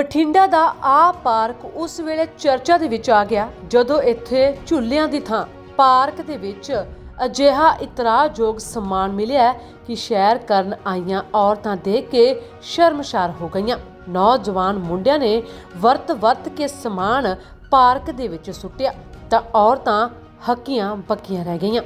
ਬਠਿੰਡਾ ਦਾ ਆ ਪਾਰਕ ਉਸ ਵੇਲੇ ਚਰਚਾ ਦੇ ਵਿੱਚ ਆ ਗਿਆ, ਜਦੋਂ ਇੱਥੇ ਝੂਲਿਆਂ ਦੀ ਥਾਂ, ਪਾਰਕ ਦੇ ਵਿੱਚ ਅਜਿਹਾ ਇਤਰਾਜ਼ਯੋਗ ਸਮਾਨ ਮਿਲਿਆ ਕਿ ਸ਼ਹਿਰ ਕਰਨ ਆਈਆਂ ਔਰਤਾਂ ਦੇਖ ਕੇ ਸ਼ਰਮਸ਼ਾਰ ਹੋ ਗਈਆਂ। ਨੌਜਵਾਨ ਮੁੰਡਿਆਂ ਨੇ ਵਰਤ ਵਰਤ ਕੇ ਸਮਾਨ ਪਾਰਕ ਦੇ ਵਿੱਚ ਸੁੱਟਿਆ ਤਾਂ ਔਰਤਾਂ ਹੱਕੀਆਂ ਬੱਕੀਆਂ ਰਹਿ ਗਈਆਂ।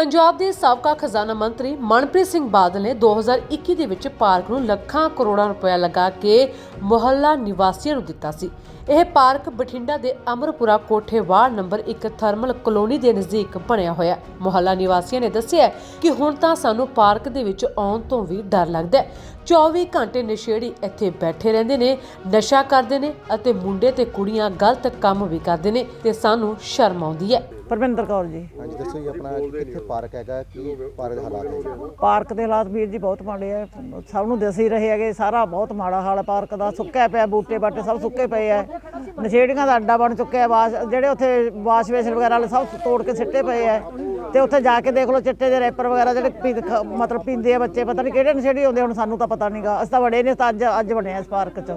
ਪੰਜਾਬ ਦੇ ਸਾਬਕਾ ਖਜ਼ਾਨਾ ਮੰਤਰੀ ਮਨਪ੍ਰੀਤ ਸਿੰਘ ਬਾਦਲ ਨੇ 2021 ਦੇ ਵਿੱਚ ਪਾਰਕ ਨੂੰ ਲੱਖਾਂ ਕਰੋੜਾਂ ਰੁਪਏ ਲਗਾ ਕੇ ਮੁਹੱਲਾ ਨਿਵਾਸੀਆਂ ਨੂੰ ਦਿੱਤਾ ਸੀ। ਇਹ ਪਾਰਕ ਬਠਿੰਡਾ ਦੇ ਅਮਰਪੁਰਾ ਕੋਠੇ ਵਾਰਡ ਨੰਬਰ 1 ਥਰਮਲ ਕਲੋਨੀ ਦੇ ਨਜ਼ਦੀਕ ਬਣਿਆ ਹੋਇਆ ਮੁਹੱਲਾ ਨਿਵਾਸੀਆਂ ਨੇ ਦੱਸਿਆ ਕਿ ਹੁਣ ਤਾਂ ਸਾਨੂੰ ਪਾਰਕ ਦੇ ਵਿੱਚ ਆਉਣ ਤੋਂ ਵੀ ਡਰ ਲੱਗਦਾ ਹੈ। 24 ਘੰਟੇ ਨਸ਼ੇੜੀ ਇੱਥੇ ਬੈਠੇ ਰਹਿੰਦੇ ਨੇ, ਨਸ਼ਾ ਕਰਦੇ ਨੇ ਅਤੇ ਮੁੰਡੇ ਤੇ ਕੁੜੀਆਂ ਗਲਤ ਕੰਮ ਵੀ ਕਰਦੇ ਨੇ ਤੇ ਸਾਨੂੰ ਸ਼ਰਮ ਆਉਂਦੀ ਹੈ। ਪਰਮਿੰਦਰ ਕੌਰ ਜੀ। ਹਾਂਜੀ ਦੱਸੋ ਜੀ ਆਪਣਾ ਕਿੱਥੇ ਪਾਰਕ ਹੈਗਾ ਕੀ ਪਾਰਕ ਦੇ ਹਾਲਾਤ ਹੈ ਪਾਰਕ ਦੇ ਹਾਲਾਤ ਵੀਰ ਜੀ ਬਹੁਤ ਮਾੜੇ ਆ। ਸਭ ਨੂੰ ਦਿਸ ਹੀ ਰਹੇ ਹੈਗੇ ਸਾਰਾ ਬਹੁਤ ਮਾੜਾ ਹਾਲ ਪਾਰਕ ਦਾ। ਸੁੱਕਿਆ ਪਿਆ ਬੂਟੇ ਬਾਟੇ ਸਭ ਸੁੱਕੇ ਪਏ ਆ। ਨਸ਼ੇੜੀਆਂ ਦਾ ਅੱਡਾ ਬਣ ਚੁੱਕਿਆ ਵਾਸ਼ ਜਿਹੜੇ ਉੱਥੇ ਵਾਸ਼ ਵੇਸਣ ਵਗੈਰਾ ਵਾਲੇ ਸਭ ਤੋੜ ਕੇ ਸਿੱਟੇ ਪਏ ਆ। ਤੇ ਉੱਥੇ ਜਾ ਕੇ ਦੇਖ ਲਓ ਚਿੱਟੇ ਦੇ ਰੈਪਰ ਵਗੈਰਾ ਜਿਹੜੇ ਪੀ- ਮਤਲਬ ਪੀਂਦੇ ਆ ਬੱਚੇ ਪਤਾ ਨਹੀਂ ਕਿਹੜੇ ਨਸ਼ੇੜੀ ਹੁੰਦੇ ਹੁਣ ਸਾਨੂੰ ਤਾਂ ਪਤਾ ਨਹੀਂਗਾ ਅਸੀਂ ਤਾਂ ਬੜੇ ਨੇ ਤਾਂ ਅੱਜ ਅੱਜ ਬਣੇ ਆ ਇਸ ਪਾਰਕ 'ਚ।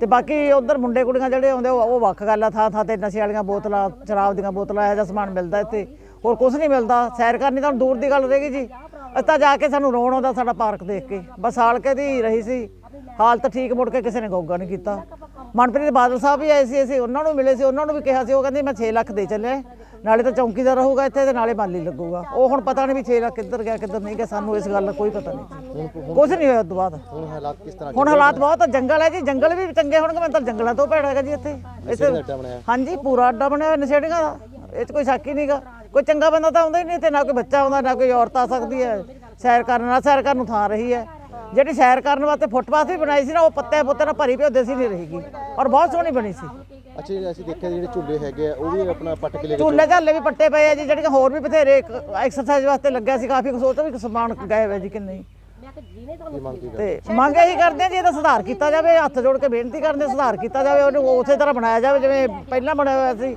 ਤੇ ਬਾਕੀ ਉਧਰ ਮੁੰਡੇ ਕੁੜੀਆਂ ਜਿਹੜੇ ਆਉਂਦੇ ਉਹ ਉਹ ਵੱਖ ਗੱਲ ਆ, ਥਾਂ ਥਾਂ ਤੇ ਨਸ਼ੇ ਵਾਲੀਆਂ ਬੋਤਲਾਂ, ਸ਼ਰਾਬ ਦੀਆਂ ਬੋਤਲਾਂ, ਇਹੋ ਜਿਹਾ ਸਮਾਨ ਮਿਲਦਾ ਇੱਥੇ। ਹੋਰ ਕੁਝ ਨਹੀਂ ਮਿਲਦਾ। ਸੈਰ ਕਰਨੀ ਤਾਂ ਹੁਣ ਦੂਰ ਦੀ ਗੱਲ ਰਹੇਗੀ ਜੀ। ਅਸੀਂ ਤਾਂ ਜਾ ਕੇ ਸਾਨੂੰ ਰੋਣ ਆਉਂਦਾ ਸਾਡਾ ਪਾਰਕ ਦੇਖ ਕੇ। ਬਸ ਹਾਲ ਕੇ ਦੀ ਰਹੀ ਸੀ। ਹਾਲਤ ਠੀਕ ਮੁੜ ਕੇ ਕਿਸੇ ਨੇ ਗੋਗਾ ਨਹੀਂ ਕੀਤਾ। ਮਨਪ੍ਰੀਤ ਬਾਦਲ ਸਾਹਿਬ ਵੀ ਆਏ ਸੀ, ਅਸੀਂ ਉਹਨਾਂ ਨੂੰ ਮਿਲੇ ਸੀ, ਉਹਨਾਂ ਨੂੰ ਵੀ ਕਿਹਾ ਸੀ, ਉਹ ਕਹਿੰਦੇ ਮੈਂ 6 ਲੱਖ ਦੇ ਚੱਲਿਆ। ਨਾਲੇ ਤਾਂ ਚੌਂਕੀਦਾਰ ਰਹੂਗਾ ਇੱਥੇ ਤੇ ਨਾਲੇ ਮਾਲੀ ਲੱਗੂਗਾ। ਉਹ ਹੁਣ ਪਤਾ ਨਹੀਂ ਵੀ 6 ਲੱਖ ਕਿੱਧਰ ਗਿਆ ਕਿੱਧਰ ਨਹੀਂ ਗਿਆ ਸਾਨੂੰ ਇਸ ਗੱਲ ਦਾ ਕੋਈ ਪਤਾ ਨਹੀਂ। ਕੁਝ ਨਹੀਂ ਹੋਇਆ ਉਸ ਤੋਂ ਬਾਅਦ। ਹੁਣ ਹਾਲਾਤ ਕਿਸ ਤਰ੍ਹਾਂ ਹੁਣ ਹਾਲਾਤ ਬਹੁਤ ਜੰਗਲ ਹੈ ਜੀ ਜੰਗਲ ਵੀ ਚੰਗੇ ਹੋਣਗੇ ਮੈਂ ਤਾਂ ਜੰਗਲਾਂ ਤੋਂ ਭੈੜਾ ਹੈਗਾ ਜੀ ਇੱਥੇ। ਹਾਂਜੀ ਪੂਰਾ ਅੱਡਾ ਬਣਿਆ ਹੋਇਆ ਨਸ਼ੇੜੀਆਂ ਦਾ। ਇਹ 'ਚ ਕੋਈ ਸ਼ੱਕ ਹੀ ਨਹੀਂਗਾ। ਕੋਈ ਚੰਗਾ ਬੰਦਾ ਤਾਂ ਆਉਂਦਾ ਹੀ ਨਹੀਂ ਇੱਥੇ ਨਾ ਕੋਈ ਬੱਚਾ ਆਉਂਦਾ ਨਾ ਕੋਈ ਔਰਤ ਆ ਸਕਦੀ ਹੈ। ਸੈਰ ਕਰਨ ਨਾਲ ਸੈਰ ਕਰਨ ਨੂੰ ਥਾਂ ਰਹੀ ਹੈ। ਜਿਹੜੀ ਸੈਰ ਕਰਨ ਵਾਸਤੇ ਫੁੱਟਪਾਥ ਵੀ ਬਣਾਈ ਸੀ ਨਾ ਉਹ ਪੱਤੇ ਪੁੱਤੇ ਨਾਲ ਭਰੀ ਪਈ ਉਹ ਦੇਸੀ ਨਹੀਂ ਰਹੇਗੀ ਔਰ ਬਹੁਤ ਸੋਹਣੀ ਬਣੀ ਸੀ। ਅੱਛਾ ਜੀ ਅਸੀਂ ਦੇਖਿਆ ਜਿਹੜੇ ਝੂਲੇ ਹੈਗੇ ਆ ਉਹ ਵੀ ਆਪਣਾ ਪੱਟ ਕੇ ਲੈ ਕੇ ਝੂਲੇ ਝਾਲੇ ਵੀ ਪੱਟੇ ਪਏ ਆ ਜੀ ਜਿਹੜੀਆਂ ਹੋਰ ਵੀ ਬਥੇਰੇ ਐਕਸਰਸਾਈਜ਼ ਵਾਸਤੇ ਲੱਗਿਆ ਸੀ ਕਾਫੀ ਕੁਛ ਉਹ ਤੋਂ ਵੀ ਸਮਾਨ ਗਾਇਬ ਹੈ ਜੀ ਕਿ ਨਹੀਂ ਤੇ ਮੰਗ ਇਹੀ ਕਰਦੇ ਆ ਜੀ ਇਹਦਾ ਸੁਧਾਰ ਕੀਤਾ ਜਾਵੇ ਹੱਥ ਜੋੜ ਕੇ ਬੇਨਤੀ ਕਰਦੇ ਸੁਧਾਰ ਕੀਤਾ ਜਾਵੇ ਉਹਨੂੰ ਉਸੇ ਤਰ੍ਹਾਂ ਬਣਾਇਆ ਜਾਵੇ ਜਿਵੇਂ ਪਹਿਲਾਂ ਬਣਿਆ ਹੋਇਆ ਸੀ।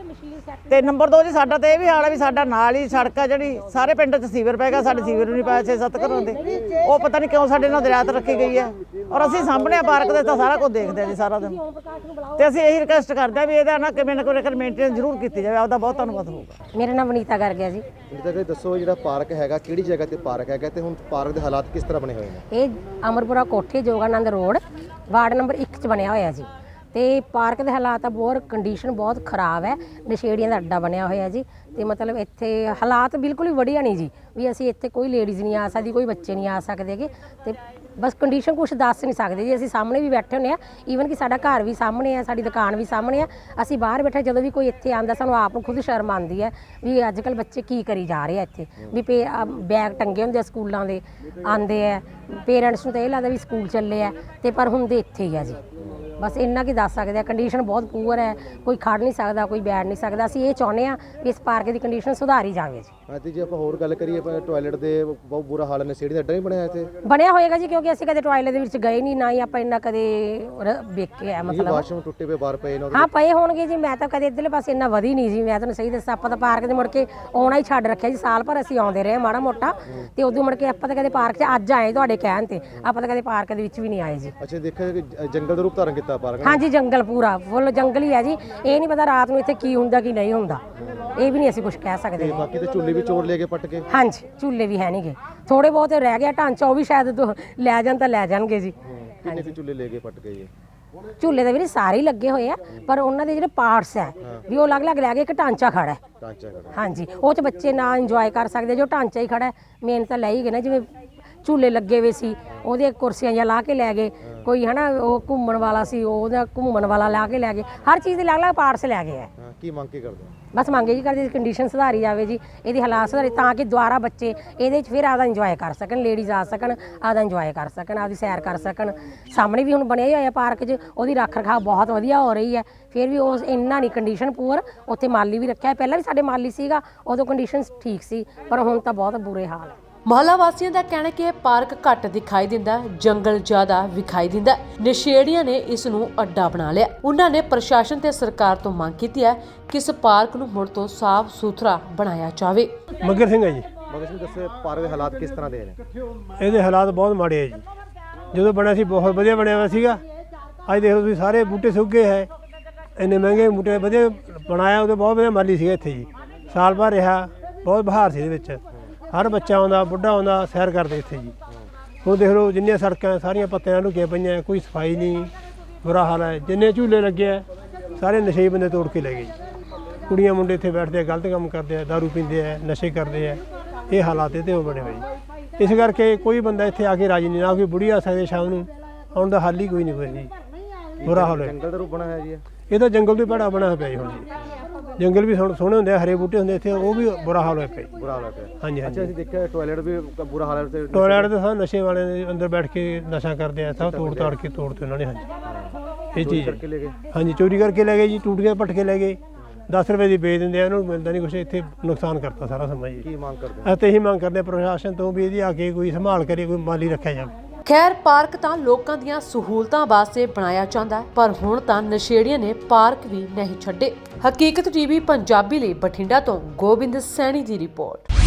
ਤੇ ਨੰਬਰ 2 ਜੀ ਸਾਡਾ ਤੇ ਇਹ ਵੀ ਹਾਲ ਹੈ ਵੀ ਸਾਡਾ ਨਾਲ ਹੀ ਸੜਕ ਆ ਜਿਹੜੀ ਸਾਰੇ ਪਿੰਡ 'ਚ ਸੀਵਰ ਪੈ ਗਿਆ ਸਾਡੇ ਸੀਵਰ ਨੂੰ ਨਹੀਂ ਪਾਇਆ 6-7 ਘਰਾਂ ਦੇ। ਉਹ ਪਤਾ ਨਹੀਂ ਕਿਉਂ ਸਾਡੇ ਨਾਲ ਦਰਿਆਤ ਰੱਖੀ ਗਈ ਹੈ ਔਰ ਅਸੀਂ ਸਾਹਮਣੇ ਪਾਰਕ ਦੇ ਤਾਂ ਸਾਰਾ ਕੁਝ ਦੇਖਦੇ ਆ ਜੀ ਸਾਰਾ ਦਿਨ। ਤੇ ਅਸੀਂ ਇਹੀ ਰਿਕਵੈਸਟ ਕਰਦੇ ਆ ਵੀ ਇਹਦਾ ਨਾ ਕਿਵੇਂ ਨਾ ਕੋਈ ਮੇਨਟੇਨ ਜ਼ਰੂਰ ਕੀਤੀ ਜਾਵੇ ਆਪਦਾ ਬਹੁਤ ਧੰਨਵਾਦ ਹੋਊਗਾ। ਮੇਰਾ ਨਾਮ ਵਨੀਤਾ ਕਰ ਗਿਆ ਜੀ। ਇਹ ਤਾਂ ਦੱਸੋ ਜਿਹੜਾ ਪਾਰਕ ਹੈਗਾ ਕਿਹੜੀ ਜਗ੍ਹਾ ਤੇ ਪਾਰਕ ਹੈਗਾ ਤੇ ਹੁਣ ਪਾਰਕ ਦੇ ਹਾਲਾਤ ਕਿਸ ਤਰ੍ਹਾਂ ਬਣੇ ਹੋਏ? ਇਹ ਅਮਰਪੁਰਾ ਕੋਠੇ ਜੋਗਾਨੰਦ ਰੋਡ ਵਾਰਡ ਨੰਬਰ 1 ਚ ਬਣਿਆ ਹੋਇਆ ਜੀ। ਤੇ ਪਾਰਕ ਦੇ ਹਾਲਾਤ ਆ, ਬਹੁਤ ਕੰਡੀਸ਼ਨ ਬਹੁਤ ਖਰਾਬ ਹੈ। ਨਸ਼ੇੜੀਆਂ ਦਾ ਅੱਡਾ ਬਣਿਆ ਹੋਇਆ ਜੀ। ਤੇ ਮਤਲਬ ਇੱਥੇ ਹਾਲਾਤ ਬਿਲਕੁਲ ਹੀ ਵਧੀਆ ਨਹੀਂ ਜੀ। ਵੀ ਅਸੀਂ ਇੱਥੇ ਕੋਈ ਲੇਡੀਜ਼ ਨਹੀਂ ਆ ਸਕਦੀ, ਕੋਈ ਬੱਚੇ ਨਹੀਂ ਆ ਸਕਦੇਗੇ ਤੇ ਬਸ ਕੰਡੀਸ਼ਨ ਕੁਝ ਦੱਸ ਨਹੀਂ ਸਕਦੇ ਜੀ। ਅਸੀਂ ਸਾਹਮਣੇ ਵੀ ਬੈਠੇ ਹੁੰਨੇ ਆ। ਈਵਨ ਕਿ ਸਾਡਾ ਘਰ ਵੀ ਸਾਹਮਣੇ ਆ, ਸਾਡੀ ਦੁਕਾਨ ਵੀ ਸਾਹਮਣੇ ਆ। ਅਸੀਂ ਬਾਹਰ ਬੈਠੇ, ਜਦੋਂ ਵੀ ਕੋਈ ਇੱਥੇ ਆਂਦਾ ਸਾਨੂੰ ਆਪ ਨੂੰ ਖੁਦ ਸ਼ਰਮ ਆਉਂਦੀ ਹੈ ਵੀ ਅੱਜ ਕੱਲ ਬੱਚੇ ਕੀ ਕਰੀ ਜਾ ਰਹੇ ਆ ਇੱਥੇ। ਵੀ ਪੇ ਬੈਗ ਟੰਗੇ ਹੁੰਦੇ ਆ ਸਕੂਲਾਂ ਦੇ ਆਂਦੇ ਆ। ਪੇਰੈਂਟਸ ਨੂੰ ਤਾਂ ਇਹ ਲੱਗਦਾ ਵੀ ਸਕੂਲ ਚੱਲੇ ਆ। ਤੇ ਪਰ ਹੁੰਦੇ ਇੱਥੇ ਹੀ ਆ ਜੀ। ਬਸ ਇੰਨਾ ਕੀ ਦੱਸ ਸਕਦੇ ਆ ਕੰਡੀਸ਼ਨ ਬਹੁਤ ਪੂਅਰ ਹੈ ਕੋਈ ਖੜ ਨਹੀਂ ਸਕਦਾ ਕੋਈ ਬੈਠ ਨਹੀਂ ਸਕਦਾ। ਅਸੀਂ ਇਹ ਚਾਹੁੰਦੇ ਆ ਵੀ ਇਸ ਪਾਰਕ ਦੀ ਕੰਡੀਸ਼ਨ ਸੁਧਾਰੀ ਜਾਵੇ ਜੀ। ਹਾਂ ਤੇ ਜੇ ਆਪਾਂ ਹੋਰ ਗੱਲ ਕਰੀਏ ਆਪਾਂ ਟਾਇਲਟ ਦੇ ਬਹੁਤ ਬੁਰਾ ਹਾਲ ਨੇ ਸੀੜੀ ਦਾ ਅੱਡਾ ਨਹੀਂ ਬਣਿਆ ਇੱਥੇ। ਬਣਿਆ ਹੋਏਗਾ ਜੀ ਕਿਉਂਕਿ ਅਸੀਂ ਕਦੇ ਟਾਇਲਟ ਦੇ ਵਿੱਚ ਗਏ ਨਹੀਂ ਨਾ ਹੀ ਆਪਾਂ ਇੰਨਾ ਕਦੇ ਵੇਖਿਆ ਇਹ ਮਤਲਬ। ਵਾਸ਼ਰੂਮ ਟੁੱਟੇ ਪਏ ਬਾਹਰ ਪਏ ਨੇ ਹਾਂ ਪਏ ਹੋਣਗੇ ਜੀ ਮੈਂ ਤਾਂ ਕਦੇ ਇੱਧਰਲੇ ਪਾਸੇ ਇੰਨਾ ਵਧੀ ਨਹੀਂ ਜੀ ਮੈਂ ਤੁਹਾਨੂੰ ਸਹੀ ਦੱਸਾਂ ਆਪਾਂ ਤਾਂ ਪਾਰਕ ਦੇ ਮੁੜ ਕੇ ਆਉਣਾ ਹੀ ਛੱਡ ਰੱਖਿਆ ਜੀ ਸਾਲ ਭਰ ਅਸੀਂ ਆਉਂਦੇ ਰਹੇ ਮਾੜਾ ਮੋਟਾ। ਤੇ ਉਦੋਂ ਮੁੜ ਕੇ ਆਪਾਂ ਤਾਂ ਕਦੇ ਪਾਰਕ 'ਚ ਅੱਜ ਆਏ ਤੁਹਾਡੇ ਕਹਿਣ ਤੇ ਆਪਾਂ ਤਾਂ ਕਦੇ ਪਾਰਕ ਦੇ ਵਿੱਚ ਵੀ ਨਹੀਂ ਆਏ ਜੀ। ਅੱਛਾ ਦੇਖਿਆ ਜੰਗਲ ਦਾ ਰੂਪ ਧਾਰਨ ਕੀਤਾ ਪਾਰਕ ਨੇ ਹਾਂਜੀ ਜੰਗਲ ਪੂਰਾ ਫੁੱਲ ਜੰਗਲ ਹੀ ਹੈ ਜੀ। ਇਹ ਨਹੀਂ ਪਤਾ ਰਾਤ ਨੂੰ ਇੱਥੇ ਕੀ ਹੁੰਦਾ ਕੀ ਨਹੀਂ ਹੁੰਦਾ। ਇਹ ਵੀ ਨਹੀਂ ਅਸੀਂ ਕੁਝ ਕਹਿ ਸਕਦੇ। ਤੇ ਬਾਕੀ ਤੇ ਝੂਲੇ ਵੀ ਚੋਰ ਲੈ ਕੇ ਪੱਟ ਕੇ ਹਾਂਜੀ ਝੂਲੇ ਵੀ ਹੈ ਨਹੀਂਗੇ ਥੋੜੇ ਬਹੁਤ ਰਹਿ ਗਿਆ ਢਾਂਚਾ ਉਹ ਵੀ ਸ਼ਾਇਦ ਲੈ ਜਾਣ ਤਾਂ ਲੈ ਜਾਣਗੇ ਜੀ। ਕਿੰਨੇ ਕੁ ਝੂਲੇ ਲੈ ਕੇ ਪੱਟ ਜੀ ਝੂਲੇ ਦੇ ਵੀ ਸਾਰੇ ਹੀ ਲੱਗੇ ਹੋਏ ਆ ਪਰ ਉਹਨਾਂ ਦੇ ਜਿਹੜੇ ਪਾਰਟਸ ਹੈ ਵੀ ਉਹ ਅਲੱਗ-ਅਲੱਗ ਲੈ ਕੇ ਇੱਕ ਢਾਂਚਾ ਖੜਾ ਹੈ। ਢਾਂਚਾ ਖੜਾ। ਹਾਂਜੀ ਉਹ ਚ ਬੱਚੇ ਨਾ ਇੰਜੋਏ ਕਰ ਸਕਦੇ ਜੋ ਢਾਂਚਾ ਹੀ ਖੜਾ ਹੈ ਮੇਨ ਤਾਂ ਲੈ ਹੀ ਗਏ ਨਾ ਜਿਵੇਂ ਝੂਲੇ ਲੱਗੇ ਹੋਏ ਸੀ ਉਹਦੇ ਕੁਰਸੀਆਂ ਜਾਂ ਲਾ ਕੇ ਲੈ ਗਏ। ਕੋਈ ਹਨਾ ਉਹ ਘੁੰਮਣ ਵਾਲਾ ਸੀ ਉਹਦਾ ਘੁੰਮਣ ਵਾਲਾ ਲਾ ਕੇ ਲੈ ਗਏ। ਹਰ ਚੀਜ਼ ਦੇ ਅਲੱਗ-ਅਲੱਗ ਪਾਰਟਸ ਲੈ ਗਏ ਆ। ਹਾਂ ਕੀ ਮੰਗ ਕੀ ਕਰਦੇ ਹੋ? ਬਸ ਮੰਗੇ ਜੀ ਕਰਦੇ ਕੰਡੀਸ਼ਨ ਸੁਧਾਰੀ ਜਾਵੇ ਜੀ ਇਹਦੀ ਹਾਲਾਤ ਸੁਧਾਰੇ ਤਾਂ ਕਿ ਦੁਆਰਾ ਬੱਚੇ ਇਹਦੇ ਵਿੱਚ ਫਿਰ ਆਦਾ ਇੰਜੋਏ ਕਰ ਸਕਣ ਲੇਡੀਜ਼ ਆ ਸਕਣ ਆਦਾ ਇੰਜੋਏ ਕਰ ਸਕਣ ਆਪਦੀ ਸੈਰ ਕਰ ਸਕਣ। ਸਾਹਮਣੇ ਵੀ ਹੁਣ ਬਣਿਆ ਹੀ ਹੋਇਆ ਪਾਰਕ 'ਚ ਉਹਦੀ ਰੱਖ ਰਖਾਅ ਬਹੁਤ ਵਧੀਆ ਹੋ ਰਹੀ ਹੈ। ਫਿਰ ਵੀ ਉਸ ਇੰਨਾ ਨਹੀਂ ਕੰਡੀਸ਼ਨ ਪੂਰ ਉੱਥੇ ਮਾਲੀ ਵੀ ਰੱਖਿਆ। ਪਹਿਲਾਂ ਵੀ ਸਾਡੇ ਮਾਲੀ ਸੀਗਾ ਉਦੋਂ ਕੰਡੀਸ਼ਨਸ ਠੀਕ ਸੀ ਪਰ ਹੁਣ ਤਾਂ ਬਹੁਤ ਬੁਰੇ ਹਾਲ ਹੈ ਮੁਹੱਲਾ ਵਾਸੀਆਂ ਦਾ ਕਹਿਣਾ ਕਿ ਇਹ ਪਾਰਕ ਘੱਟ ਦਿਖਾਈ ਦਿੰਦਾ ਜੰਗਲ ਜ਼ਿਆਦਾ ਵਿਖਾਈ ਦਿੰਦਾ। ਨਸ਼ੇੜੀਆਂ ਨੇ ਇਸ ਨੂੰ ਅੱਡਾ ਬਣਾ ਲਿਆ। ਉਹਨਾਂ ਨੇ ਪ੍ਰਸ਼ਾਸਨ ਤੇ ਸਰਕਾਰ ਤੋਂ ਮੰਗ ਕੀਤੀ ਹੈ ਕਿ ਇਸ ਪਾਰਕ ਨੂੰ ਮੁੜ ਤੋਂ ਸਾਫ਼ ਸੁਥਰਾ ਬਣਾਇਆ ਜਾਵੇ। ਮੱਗਰ ਸਿੰਘ ਹੈ ਜੀ। ਮਗਰ ਸਿੰਘ ਦੱਸੇ ਪਾਰਕ ਦੇ ਹਾਲਾਤ ਕਿਸ ਤਰ੍ਹਾਂ ਦੇ ਨੇ? ਇਹਦੇ ਹਾਲਾਤ ਬਹੁਤ ਮਾੜੇ ਹੈ ਜੀ। ਜਦੋਂ ਬਣਿਆ ਸੀ ਬਹੁਤ ਵਧੀਆ ਬਣਿਆ ਹੋਇਆ ਸੀਗਾ। ਅੱਜ ਦੇਖੋ ਤੁਸੀਂ ਸਾਰੇ ਬੂਟੇ ਸੁੱਕੇ ਹੈ। ਇੰਨੇ ਮਹਿੰਗੇ ਬੂਟੇ ਵਧੀਆ ਬਣਾਇਆ ਉਹਦੇ ਬਹੁਤ ਵਧੀਆ ਮਾਲੀ ਸੀਗਾ ਇੱਥੇ ਜੀ। ਸਾਲ ਭਰ ਰਿਹਾ ਬਹੁਤ ਬਹਾਰ ਸੀ ਇਹਦੇ ਵਿੱਚ। ਹਰ ਬੱਚਾ ਆਉਂਦਾ ਬੁੱਢਾ ਆਉਂਦਾ ਸੈਰ ਕਰਦੇ ਇੱਥੇ ਜੀ। ਹੁਣ ਦੇਖ ਲਓ ਜਿੰਨੀਆਂ ਸੜਕਾਂ ਸਾਰੀਆਂ ਪੱਤਿਆਂ ਨਾਲ ਲੁਕੀਆਂ ਪਈਆਂ ਕੋਈ ਸਫ਼ਾਈ ਨਹੀਂ ਬੁਰਾ ਹਾਲ ਹੈ। ਜਿੰਨੇ ਝੂਲੇ ਲੱਗੇ ਆ ਸਾਰੇ ਨਸ਼ੇ ਬੰਦੇ ਤੋੜ ਕੇ ਲੈ ਗਏ ਕੁੜੀਆਂ ਮੁੰਡੇ ਇੱਥੇ ਬੈਠਦੇ ਆ ਗਲਤ ਕੰਮ ਕਰਦੇ ਆ दारू ਪੀਂਦੇ ਆ ਨਸ਼ੇ ਕਰਦੇ ਆ। ਇਹ ਹਾਲਾਤ ਇਹਦੇ ਹੋ ਬਣੇ ਹੋਏ ਜੀ। ਇਸ ਕਰਕੇ ਕੋਈ ਬੰਦਾ ਇੱਥੇ ਆ ਕੇ ਰਾਜੀ ਨਹੀਂ ਨਾ ਕੋਈ ਬੁੜੀ ਆ ਸਕਦੇ ਸ਼ਾਮ ਨੂੰ। ਆਉਣ ਦਾ ਹੱਲ ਹੀ ਕੋਈ ਨਹੀਂ ਕੋਈ ਜੀ। ਬੁਰਾ ਹਾਲ ਹੈ ਜੰਗਲ ਦਾ ਰੂਪ ਬਣਾ ਹੈ ਜੀ ਇਹ। ਇਹ ਤਾਂ ਜੰਗਲ ਤੋਂ ਹੀ ਬੜਾ ਬਣਿਆ ਪਿਆ ਜੀ ਹੁਣ ਜੀ। ਜੰਗਲ ਵੀ ਸੋਹਣੇ ਸੋਹਣੇ ਹੁੰਦੇ ਆ ਹਰੇ ਬੂਟੇ ਹੁੰਦੇ ਇੱਥੇ ਉਹ ਵੀ ਬੁਰਾ ਹਾਲ ਹੋਇਆ ਪਿਆ ਬੁਰਾ ਹਾਲ ਹੈ ਹਾਂਜੀ ਅੱਛਾ ਹਾਂਜੀ ਅਸੀਂ ਦੇਖਿਆ ਟਾਇਲਟ ਵੀ ਬੁਰਾ ਹਾਲ ਹੈ ਤੇ ਟੋਇਲਟ ਦੇ ਸਭ ਨਸ਼ੇ ਵਾਲੇ ਦੇ ਅੰਦਰ ਬੈਠ ਕੇ ਨਸ਼ਾ ਕਰਦੇ ਆ ਸਭ ਤੋੜ ਤਾੜ ਕੇ ਤੋੜਤੇ ਉਹਨਾਂ ਨੇ ਹਾਂਜੀ। ਇਹ ਚੀਜ਼ ਹੈ। ਕਰਕੇ ਲੈ ਗਏ। ਹਾਂਜੀ ਚੋਰੀ ਕਰਕੇ ਲੈ ਗਏ ਜੀ ਟੂਟ ਕੇ ਪੱਟ ਕੇ ਲੈ ਗਏ। 10 ਰੁਪਏ ਦੀ ਵੇਚ ਦਿੰਦੇ ਆ ਉਹਨੂੰ ਮਿਲਦਾ ਨਹੀਂ ਕੁਛ ਇੱਥੇ ਨੁਕਸਾਨ ਕਰਤਾ ਸਾਰਾ ਸਮਾਂ ਜੀ। ਕੀ ਮੰਗ ਕਰਦੇ ਅਤੇ ਇਹੀ ਮੰਗ ਕਰਦੇ ਹਾਂ ਪ੍ਰਸ਼ਾਸਨ ਤੋਂ ਵੀ ਇਹਦੀ ਆ ਕੇ ਕੋਈ ਸੰਭਾਲ ਕਰੇ ਕੋਈ ਮਾਲੀ ਰੱਖਿਆ ਜਾਵੇ। ਖੈਰ ਪਾਰਕ ਤਾਂ ਲੋਕਾਂ ਦੀਆਂ ਸਹੂਲਤਾਂ ਵਾਸਤੇ ਬਣਾਇਆ ਜਾਂਦਾ ਹੈ, ਪਰ ਹੁਣ ਤਾਂ ਨਸ਼ੇੜੀਆਂ ਨੇ ਪਾਰਕ ਵੀ ਨਹੀਂ ਛੱਡੇ। ਹਕੀਕਤ ਟੀਵੀ ਪੰਜਾਬੀ ਲਈ ਬਠਿੰਡਾ ਤੋਂ ਗੋਬਿੰਦ ਸੈਣੀ ਦੀ ਰਿਪੋਰਟ।